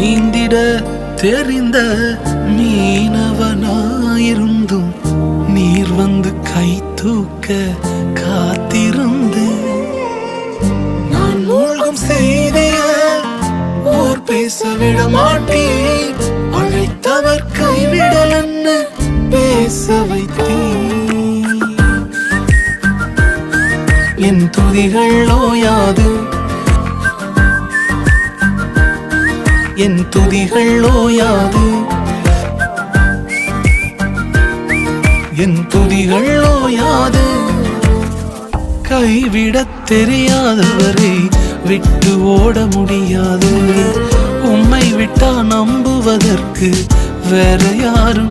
நீந்திட தெரிந்த மீனவனாயிருந்தும் நீர் வந்து கை தூக்க காத்திருந்து நான் மூழ்கும் செய்திய ஓர் பேச விட மாட்டேன். அழைத்தவர் கைவிடல் என்ன பேச வைத்தேன். என் துதிகள் ஓயாது என் துதிகள் ஓயாது என் துதிகள் ஓயாது கைவிடத் தெரியாதவரை விட்டு ஓட முடியாது. உம்மை விட்டா நம்புவதற்கு வேற யாரும்